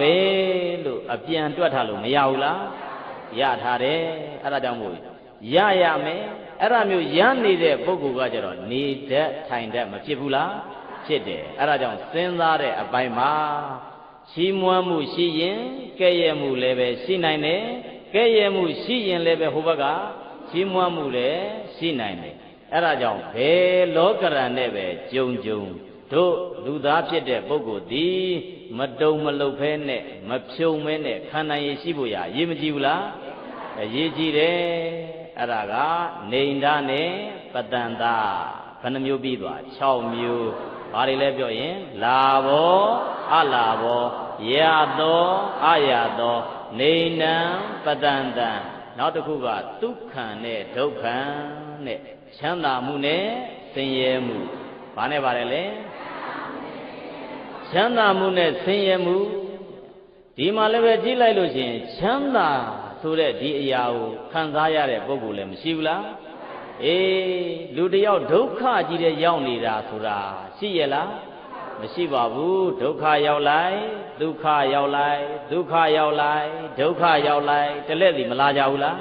ပဲလို့အပြန်တွက်ထားလို့မရဘူးလားရထားတယ်အဲ့ဒါကြောင့်မို့ရရမယ်အဲ့ဒါမျိုးရနေတဲ့ပုဂ္ဂိုလ်ကကြတော့နေတတ်ထိုင်တတ်မဖြစ်ဘူးလားဖြစ်တယ်အဲ့ဒါကြောင့်စဉ်းစားတဲ့အပိုင်းမှာချီးမွမ်းမှုရှိရင်ကဲ့ရဲ့မှုလည်းပဲရှိနိုင်တယ်ကဲ့ရဲ့မှုရှိရင်လည်းပဲဟိုဘက်ကချီးမွမ်းမှုလည်းရှိနိုင်တယ်အဲ့ဒါကြောင့်ဘယ်လောကရန်နဲ့ပဲကြုံကြုံတို့လူသားဖြစ်တဲ့ပုဂ္ဂိုလ်သည် မတုံမလုတ်ဖဲနဲ့မဖြုံမဲနဲ့ခန္ဓာရည်ရှိဖို့ရအရေးမကြီးဘူးလားအရေးကြီးတယ်အဲ့ဒါကနေန္ဒနဲ့ပတန်တာဘယ်နှမျိုးပြီးသွား6မျိုးဘာတွေလဲပြောရင်လာဘောအလာဘောရသောအရသောနေနံပတန်တံနောက်တစ်ခုကဒုက္ခံနဲ့ဒုက္ခံနဲ့ချမ်းသာမှုနဲ့ဆင်းရဲမှုဘာနဲ့ပါတယ်လဲ ချမ်းသာမှုနဲ့ဆင်းရဲမှုဒီမှာလည်းပဲကြည့်လိုက်လို့ရှိရင်ချမ်းသာဆိုတဲ့ဒီအရာကိုခံစားရတဲ့ပုဂ္ဂိုလ်လည်းမရှိဘူးလားအေးလူတယောက်ဒုက္ခကြီးတဲ့ရောက်နေတာဆိုတာရှိရလားမရှိပါဘူးဒုက္ခရောက်လိုက်ဒုက္ခရောက်လိုက်ဒုက္ခရောက်လိုက်ဒုက္ခရောက်လိုက်တလက်စီမလာကြဘူးလား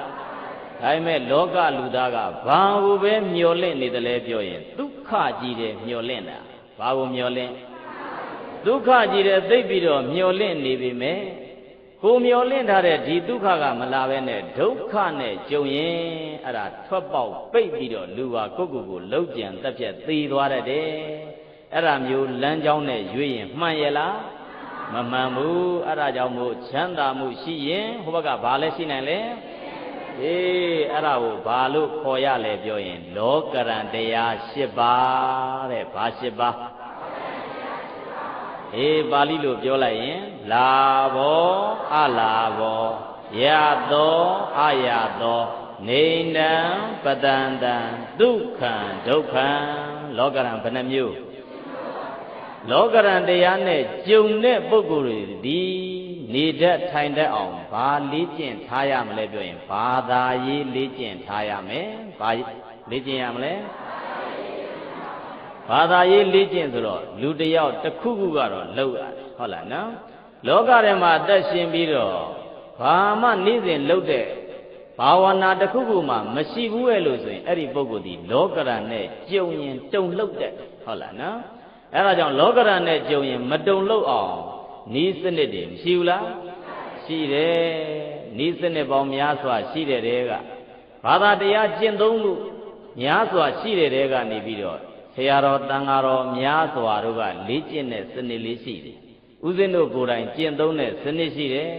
ဒါပေမဲ့လောကလူသားကဘာကိုပဲမျောလင့်နေတယ်လဲပြောရင်ဒုက္ခကြီးတဲ့မျောလင့်တာဘာကိုမျောလင့် ဒုက္ခကြီးတဲ့သိပြီးတော့မျောလင့်နေပြီမဲ့ကိုမျောလင့်ထားတဲ့ဒီဒုက္ခကမလာဘဲနဲ့ဒုက္ခနဲ့ကြုံရင်အဲ့ဒါထွက်ပေါက်ပိတ်ပြီးတော့လူဟာကိုယ့်ကိုယ်ကိုလှုပ်ကြံတက်ပြက်သေသွားတတ်တယ်အဲ့ဒါမျိုးလမ်းကြောင်းနဲ့ရွေးရင်မှန်ရဲ့လားမမှန်ဘူးအဲ့ဒါကြောင့်မို့ချမ်းသာမှုရှိရင်ဟိုဘက်ကဘာလဲရှိနိုင်လဲအေးအဲ့ဒါကိုဘာလို့ခေါ်ရလဲပြောရင် လောကရန်တရား၈ပါးတဲ့ဘာ၈ပါး အေးပါဠိလိုပြောလိုက်ရင်လာဘောအလာဘောယသောအယသောနေနံပတန္တံဒုက္ခံဒုက္ခံလောကရန်ဘယ်နှမျိုးလောကရန်တရားနဲ့ကြုံတဲ့ပုဂ္ဂိုလ်တွေဒီနေတတ်ထိုင်တတ်အောင်ဘာလေ့ကျင့်ထားရမလဲပြောရင်ဘာသာရေးလေ့ကျင့်ထားရမယ်ဘာလေ့ကျင့်ရမလဲ ဘာသာရေးလေ့ကျင့်ဆိုတော့လူတယောက်တစ်ခုခုကတော့လှုပ်ရတယ်ဟုတ်လားနော်လောကထဲမှာအသက်ရှင်ပြီးတော့ဘာမှနေ့စဉ်လှုပ်တဲ့ဘာဝနာတစ်ခုခုမှမရှိဘူးရဲ့လို့ဆိုရင်အဲ့ဒီပုဂ္ဂိုလ်ဒီလောကရန်နဲ့ကြုံရင်တုံလှုပ်တဲ့ဟုတ်လားနော်အဲ့ဒါကြောင့်လောကရန်နဲ့ကြုံရင်မတုံလှုပ်အောင်ဤစနစ်တွေမရှိဘူးလားရှိတယ်ဤစနစ်ပေါင်းများစွာရှိတဲ့တဲကဘာသာတရားကျင့်သုံးမှုများစွာရှိတဲ့တဲကနေပြီးတော့ ဆရာတော်တန်ဃာတော်များစွာတို့ကလေ့ကျင့်တဲ့စနစ်လေးရှိတယ်ဦးဇင်းတို့ကိုယ်တိုင်ကျင့်သုံးတဲ့စနစ်ရှိတယ်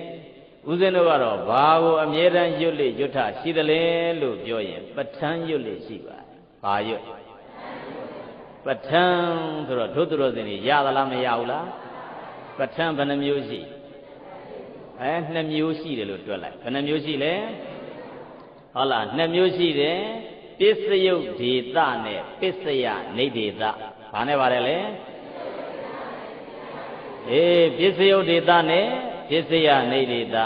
ဦးဇင်းတို့ကတော့ဘာကိုအမြဲတမ်းရွတ်လေရွတ်ထရှိတယ်လဲလို့ပြောရင်ပဋ္ဌာန်းရွတ်လေရှိပါတယ်ဘာရွတ်ပဋ္ဌာန်းဆိုတော့ဒုသရောစင်ကြီးရသလားမရဘူးလားပဋ္ဌာန်းဘယ်နှမျိုးရှိအဲနှစ်မျိုးရှိတယ်လို့တွက်လိုက်ဘယ်နှမျိုးရှိလဲဟုတ်လားနှစ်မျိုးရှိတယ် ပစ္စယုတ်ဒေသနဲ့ပစ္စယနေဒေသဘာနဲ့ပါတယ်လဲအေးပစ္စယုတ်ဒေသနဲ့ပစ္စယနေဒေသ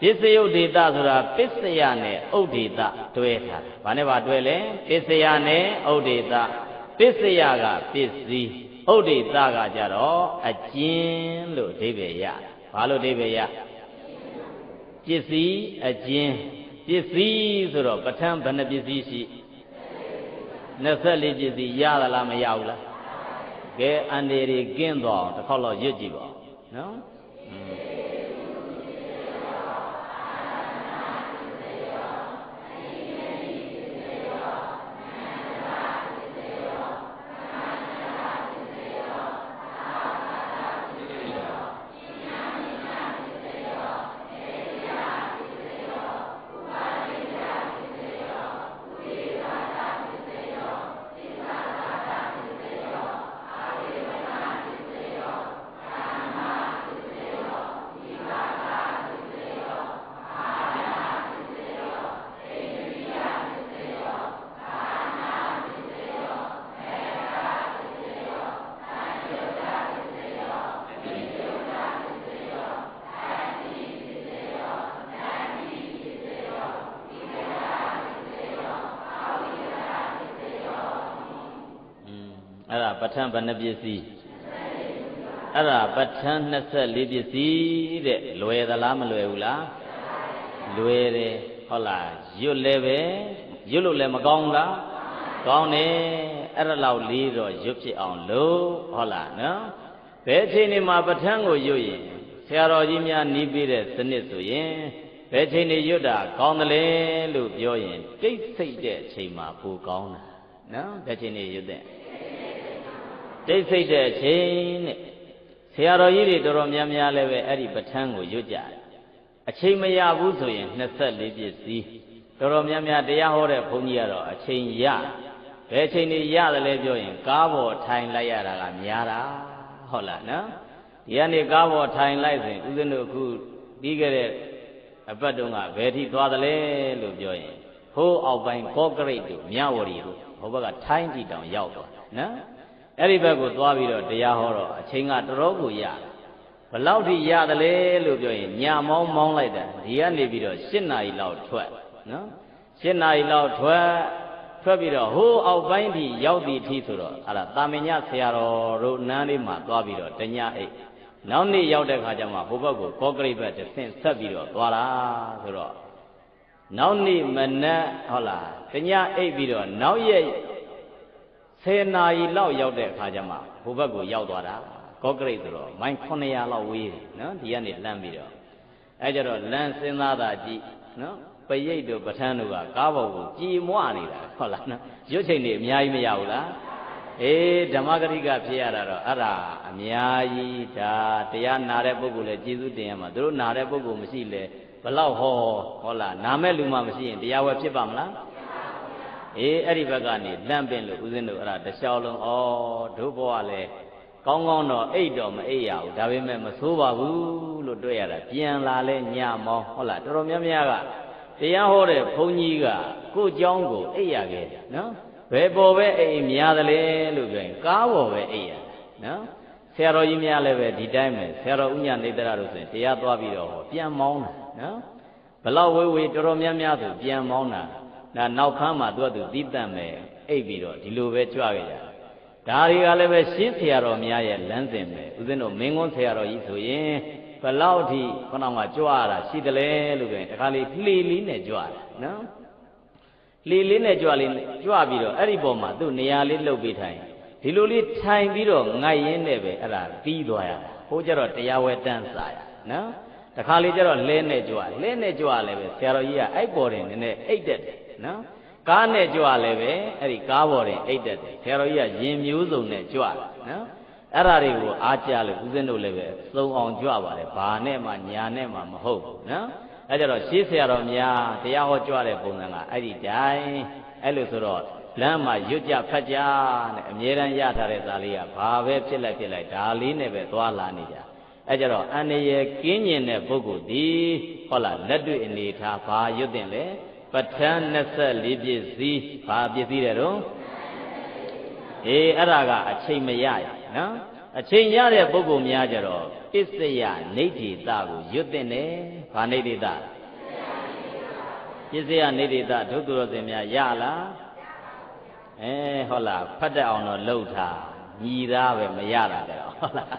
ပစ္စယုတ်ဒေသဆိုတာပစ္စယနဲ့ဥဒ္ဒေသတွဲထားတယ်ဘာနဲ့ပါတွဲလဲပစ္စယနဲ့ဥဒ္ဒေသပစ္စယကပစ္စည်းဥဒ္ဒေသကကြတော့အကျဉ်လို့အဓိပ္ပာယ်ရဘာလို့အဓိပ္ပာယ်ရပစ္စည်းအကျဉ် ပစ္စည်းဆိုတော့ပဋ္ဌာန်းဘယ်နှပစ္စည်းရှိ24ပစ္စည်းရသလားမရဘူးလားကဲအန္တရာယ်ကင်းသွားအောင်တစ်ခေါက်တော့ရွတ်ကြည့်ပါနော်အဲ့ဒါ ပဋ္ဌာန်းဘယ်နှပစ္စည်းအဲ့ဒါပဋ္ဌာန်း24ပစ္စည်းတဲ့လွယ်သလားမလွယ်ဘူးလားလွယ်တယ်ဟုတ်လားရွတ်လည်းပဲရွတ်လို့လည်းမကောင်းဘူးလားကောင်းတယ်အဲ့ဒါလောက်လေးတော့ရွတ်ဖြစ်အောင်လုပ်ဟုတ်လားနော်ဘယ်အချိန်ဒီမှာပဋ္ဌာန်းကိုရွတ်ရင်ဆရာတော်ကြီးများနီးပြီးတဲ့စနစ်ဆိုရင်ဘယ်ချိန်နေရွတ်တာကောင်းတယ်လေလို့ပြောရင်တိတ်ဆိတ်တဲ့အချိန်မှာပိုကောင်းတာနော်ဘယ်ချိန်နေရွတ်တဲ့ တိတ်ဆိတ်တဲ့အချိန်နဲ့ဆရာတော်ကြီးတွေတော်တော်များများလည်းပဲအဲ့ဒီပဋ္ဌာန်းကိုရွတ်ကြတယ်အချိန်မရဘူးဆိုရင်24ပြည့်စည်းတော်တော်များများတရားဟောတဲ့ဘုန်းကြီးကတော့အချိန်ရဘယ်အချိန်နေရတယ်လဲပြောရင် ကားပေါ်ထိုင်လိုက်ရတာကများတာဟုတ်လားနော်ဒီကနေ့ကားပေါ်ထိုင်လိုက်ဆိုရင်ဦးဇင်းတို့အခုပြီးခဲ့တဲ့အပတ်တုန်းကဘယ်ထိသွားသလဲလို့ပြောရင်ဟိုးအောက်ပိုင်းကောကရိတ်တို့မြဝတီတို့ဟိုဘက်ကထိုင်းကြည့်တောင်ရောက်သွားနော် အဲ့ဒီဘက်ကိုသွားပြီးတော့တရားဟောတော့အချိန်ကတော်တော်ကိုရတယ်ဘလောက်ထိရတယ်လဲလို့ပြောရင်ညာမောင်းမောင်းလိုက်တာဒီကနေပြီးတော့၈နာရီလောက်ထွက်နော်၈နာရီလောက်ထွက်ထွက်ပြီးတော့ဟိုးအောက်ပိုင်းထိရောက်သည်ထိဆိုတော့အဲ့ဒါတာမညဆရာတော်တို့နန်းလေးမှာသွားပြီးတော့တညအိတ်နောက်နေ့ရောက်တဲ့ခါကျမှဟိုဘက်ကိုကောကရိတ်ဘက်တစ်ဆင့်ဆက်ပြီးတော့သွားတာဆိုတော့နောက်နေ့မနက်ဟုတ်လားတညအိတ်ပြီးတော့နောက်ရက် 10နာရီလောက်ရောက်တဲ့အခါကျမှဟိုဘက်ကိုရောက်သွားတာကောကရိတ်ဆိုတော့မိုင်900လောက်ဝေးတယ်နော်ဒီကနေလမ်းပြီးတော့အဲကြတော့လမ်းစဉ်းစားတာကြည့်နော်ပရိတ်တို့ပဋ္ဌာန်းတို့ကကားပေါ်ကိုကြည်မွနေတာဟုတ်လားနော်ရွတ်ချိန်နေအများကြီးမရဘူးလားအေးဓမ္မဂရိကဖြစ်ရတာတော့အဲ့ဒါအများကြီးဒါတရားနာတဲ့ပုဂ္ဂိုလ်လည်းကျေးဇူးတင်ရမှာသူတို့နာတဲ့ပုဂ္ဂိုလ်မရှိလေဘလောက်ဟောဟုတ်လားနာမဲ့လူမှမရှိရင်တရားဝဲဖြစ်ပါမလား အေးအဲ့ဒီဘက်ကနေလန့်ပင်လို့ဦးဇင်းတို့အဲ့ဒါတခြားလုံးဩဒုဘဝလည်းကောင်းကောင်းတော့အိတ်တော့မအိတ်ရဘူးဒါပေမဲ့မဆိုးပါဘူးလို့တွေ့ရတာပြန်လာလဲညမောင်းဟုတ်လားတော်တော်များများကတရားဟောတဲ့ဘုန်းကြီးကကို့เจ้าကိုအိတ်ရခဲ့တယ်နော်ဘယ်ပေါ်ပဲအိတ်များသလဲလို့ပြောရင်ကားပေါ်ပဲအိတ်ရနော်ဆရာတော်ကြီးများလည်းပဲဒီတိုင်းပဲဆရာတော်ဥညာနေတရတို့ဆိုရင်တရားသွားပြီးတော့ဟောပြန်မောင်းတာနော်ဘလောက်ဝေးဝေးတော်တော်များများဆိုပြန်မောင်းတာ ဒါနောက်ခမ်းမှာသူကသူသီးတန့်မယ်အိတ်ပြီးတော့ဒီလိုပဲကြွခဲ့ကြဒါတွေကလည်းပဲရှင်းဆရာတော်များရဲ့လမ်းစဉ်ပဲဦးဇင်းတို့မင်းကွန်းဆရာတော်ကြီးဆိုရင်ဘလောက်ထိခဏမှကြွရတာရှိတယ်လေလို့ပြောရင်တခါလေးလှေလေးနဲ့ကြွတယ်နော်လှေလေးနဲ့ကြွလေးကြွပြီးတော့အဲ့ဒီပုံမှာသူ့နေရာလေးလှုပ်ပြီးထိုင်ဒီလိုလေးထိုင်ပြီးတော့ငိုက်ရင်းနဲ့ပဲအဲ့ဒါပြီးသွားရတာဟိုကျတော့တရားဝဲတန်းစာရနော်တခါလေးကျတော့လဲနဲ့ကြွလဲနဲ့ကြွလည်းပဲဆရာတော်ကြီးကအိုက်ပေါ်တယ်နည်းနည်းအိတ်တက်တယ် နော်ကားနဲ့ကြွလည်းပဲအဲ့ဒီကားပေါ်တင်အိတ်တက်တယ်ဆရာတော်ကြီးကရင်မျိုးစုံနဲ့ကြွတယ်နော်အဲ့ဓာတွေကိုအားကြလို့ဦးဇင်းတို့လည်းပဲသုံးအောင်ကြွပါတယ်ဘာနဲ့မှညာနဲ့မှမဟုတ်ဘူးနော်အဲ့ကြတော့ရှေးဆရာတော်များတရားဟောကြွတဲ့ပုံစံကအဲ့ဒီတိုင်းအဲ့လိုဆိုတော့လမ်းမှာရွတ်ကြဖတ်ကြနဲ့အမြဲတမ်းရထားတဲ့ဇာလေးကဘာပဲဖြစ်လိုက်ဖြစ်လိုက်ဒါလေးနဲ့ပဲသွားလာနေကြအဲ့ကြတော့အန္တရာယ်ကင်းကျင်တဲ့ပုဂ္ဂိုလ်ဒီဟုတ်လားလက်တွေ့အနေထားဘာရွတ်တင်လဲ ပဋ္ဌာန်း24ပြည့်စည်းဘာပြည့်စည်းတယ်တော့အေးအဲ့ဒါကအချိန်မရရနော်အချိန်ရတဲ့ပုဂ္ဂိုလ်များကြတော့ပစ္စယနေဋ္ဌိတကိုရွတ်တင်တယ်ဘာနေဋ္ဌိတပစ္စယနေဋ္ဌိတဒုက္ခရောစင်များရလားအဲဟုတ်လားဖတ်တတ်အောင်တော့လှုပ်ထားညီသားပဲမရတာတဲ့ဟုတ်လား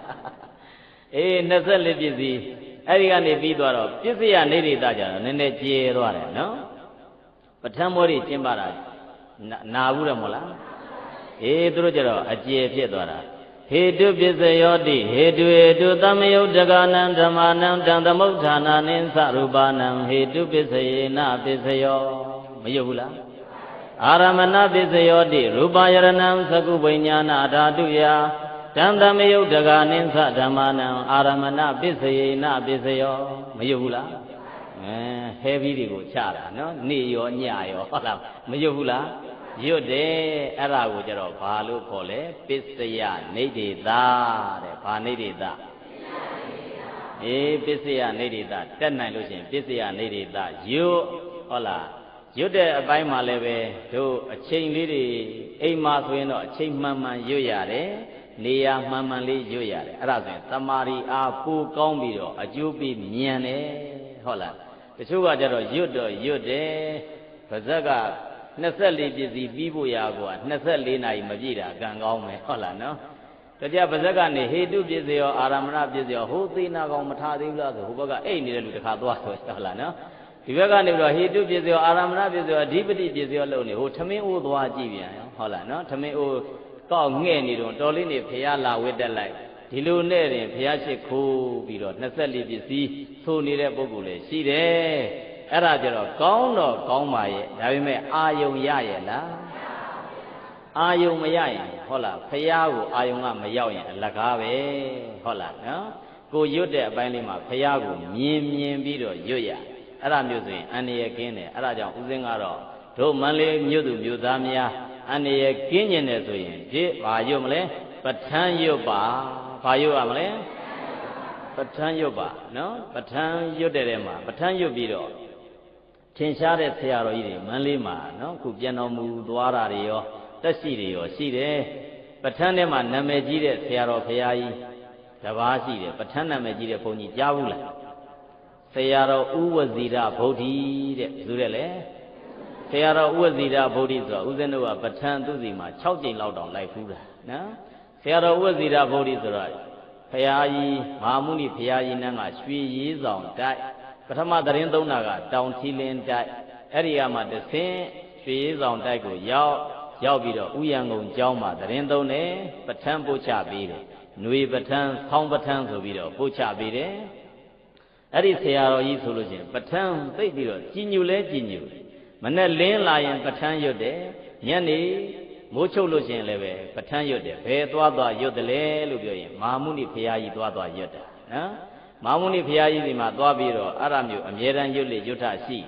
အေး24ပစ္စည်းအဲ့ဒီကနေပြီးသွားတော့ပစ္စယနေဋ္ဌိတကြတော့နည်းနည်းကျေသွားတယ်နော် ပဋ္ဌာန်းမောတွေကျင်းပါတာနာဘူးတယ်မို့လားအေးသူတို့ကြတော့အကျေဖြစ်သွားတာဟေတုပစ္စယောတိဟေတုဟေတုသမယုတ်တကနံဓမ္မနံတံသမုဋ္ဌာနာနိသရူပနံဟေတုပစ္စယေနပစ္စယောမယုတ်ဘူးလားအာရမဏပစ္စယောတိရူပယရဏံသကုပညာနာဓာတုယတံသမယုတ်တကနိသဓမ္မနံအာရမဏပစ္စယေနပစ္စယောမယုတ်ဘူးလား အဲဟဲပြီးတွေကိုချတာနော်နေရောညရောဟုတ်လားမယုတ်ဘူးလားရွတ်တယ်အဲ့ဒါကိုကြတော့ဘာလို့ခေါ်လဲပစ္စယနေဋ္ဌိတာတဲ့ဘာနေဋ္ဌိတာအေးပစ္စယနေဋ္ဌိတာတက်နိုင်လို့ရှိရင်ပစ္စယနေဋ္ဌိတာရွတ်ဟုတ်လားရွတ်တဲ့အပိုင်းမှာလည်းပဲတို့အချိန်လေးတွေအိမ်မှာဆိုရင်တော့အချိန်မှန်မှန်ရွတ်ရတယ်နေရာမှန်မှန်လေးရွတ်ရတယ်အဲ့ဒါဆိုရင်တမာရီအားပူကောင်းပြီးတော့အကျိုးပြီးမြန်တယ်ဟုတ်လား တချို့ကကြတော့ရွတ်တော့ရွတ်တယ်ပါဇက်က24ပစ္စည်းပြီးဖို့ရာက24နာရီမပြည့်တာကံကောင်းမယ်ဟုတ်လားနော်တကြပါဇက်ကနေဟေတုပစ္စယောအာရမဏပစ္စယောဟိုသေနာကောင်မထားသေးဘူးလားဆိုဟိုဘက်ကအိတ်နေတဲ့လူတစ်ခါသွားဆိုဟုတ်လားနော်ဒီဘက်ကနေပြီးတော့ဟေတုပစ္စယောအာရမဏပစ္စယောအဓိပတိပစ္စယောလို့နေဟိုထမင်းအိုးသွားကြည့်ပြန်ရောဟုတ်လားနော်ထမင်းအိုးကောက်ငဲ့နေတော့တော်လေးနေဖះလာဝတ်တက်လိုက် ဒီလိုနဲ့တင်ဖះရှိခိုးပြီးတော့24ပစ္စည်းသို့နေတဲ့ပုဂ္ဂိုလ်လည်းရှိတယ်အဲ့ဒါကြတော့ကောင်းတော့ကောင်းပါရဲ့ဒါပေမဲ့အာယုံရရဲ့လားအာယုံမရရင်ဟုတ်လားဖះကိုအာယုံကမရောက်ရင်အလကားပဲဟုတ်လားနော်ကိုရွတ်တဲ့အပိုင်းလေးမှာဖះကိုမြင်မြင်ပြီးတော့ရွတ်ရအဲ့ဒါမျိုးဆိုရင်အန္တရာယ်ကင်းတယ်အဲ့ဒါကြောင့်ဦးစင်းကတော့တို့မန္တလေးမြို့သူမြို့သားများအန္တရာယ်ကင်းကျင်တယ်ဆိုရင်ဒီဘာရွတ်မလဲပဋ္ဌာန်းရွတ်ပါ ဘာရွတ်ရမလဲပဋ္ဌာန်းရွတ်ပါနော်ပဋ္ဌာန်းရွတ်တဲ့ထဲမှာပဋ္ဌာန်းရွတ်ပြီးတော့ထင်ရှားတဲ့ဆရာတော်ကြီးတွေမန္တလေးမှာနော်ခုပြန်တော်မူသွားတာတွေရောတက်ရှိတွေရောရှိတယ်ပဋ္ဌာန်းထဲမှာနာမည်ကြီးတဲ့ဆရာတော်ဘုရားကြီးတပါးရှိတယ်ပဋ္ဌာန်းနာမည်ကြီးတဲ့ဘုန်းကြီးကြားဘူးလားဆရာတော်ဥဝဇီရဗုဒ္ဓီတဲ့ဘယ်သူတဲ့လဲဆရာတော်ဥဝဇီရဗုဒ္ဓီဆိုတော့ဦးဇင်းတို့ကပဋ္ဌာန်းသူစီမှာ6ကြိမ်လောက်တောင်လိုက်ဖူးတာနော် ဆရာတော်ဥဝဇီရဗုဒ္ဓီဆိုတော့ဘုရားကြီးမဟာမုနိဘုရားကြီးနန်းကရွှေရေးဆောင်တိုက်ပထမသတင်းသုံးတာကတောင်ထီလင်းတိုက်အဲ့ဒီကမှတဆင်းရွှေရေးဆောင်တိုက်ကိုရောက်ရောက်ပြီးတော့ဥယံကုန်ကျောင်းမှာသတင်းသုံးတယ်ပဋ္ဌာန်းပို့ချပေးတယ်ຫນွေပဋ္ဌာန်းဆောင်းပဋ္ဌာန်းဆိုပြီးတော့ပို့ချပေးတယ်အဲ့ဒီဆရာတော်ကြီးဆိုလို့ချင်းပဋ္ဌာန်းသိပြီးတော့ကြည်ညိုလဲကြည်ညိုမနဲ့လင်းလာရင်ပဋ္ဌာန်းရွတ်တယ်ညနေ မိုးချုပ်လို့ချင်းလည်းပဲပဋ္ဌာန်းရွတ်တယ်ဘယ်သွားသွားရွတ်တယ်လဲလို့ပြောရင်မာမုနိဖရာကြီးသွားသွားရွတ်တာနော်မာမုနိဖရာကြီးဒီမှာသွားပြီးတော့အဲ့ဒါမျိုးအမြဲတမ်းရွတ်လေရွတ်ထရှိ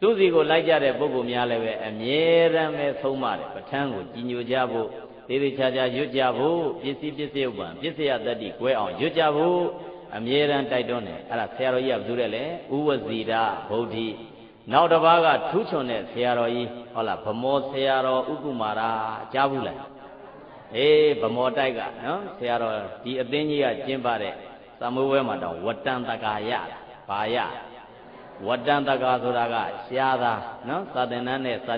သူစီကိုလိုက်ကြတဲ့ပုဂ္ဂိုလ်များလည်းပဲအမြဲတမ်းပဲဆုံးမတယ်ပဋ္ဌာန်းကိုကြည်ညိုကြဖို့သေးသေးချာချာရွတ်ကြဖို့ပစ္စည်းပစ္စည်းဥပ္ပံပစ္စယတတ္တိကွဲအောင်ရွတ်ကြဖို့အမြဲတမ်းတိုက်တွန်းတယ်အဲ့ဒါဆရာတော်ကြီးကဘယ်သူလဲလဲဥဝဇီရဗုဒ္ဓိနောက်တစ်ပါးကထူးချွန်တဲ့ဆရာတော်ကြီး ဟုတ်လားဗမောဆရာတော်ဥက္ကုမာရာကြားဘူးလားအေးဗမောတိုက်ကနော်ဆရာတော်ဒီအသင်းကြီးကကျင်းပတဲ့သမဝဲမှာတော့ဝတ္တန်တကာရဘာရဝတ္တန်တကာဆိုတာကရှားသားနော်သာသနာနဲ့စာ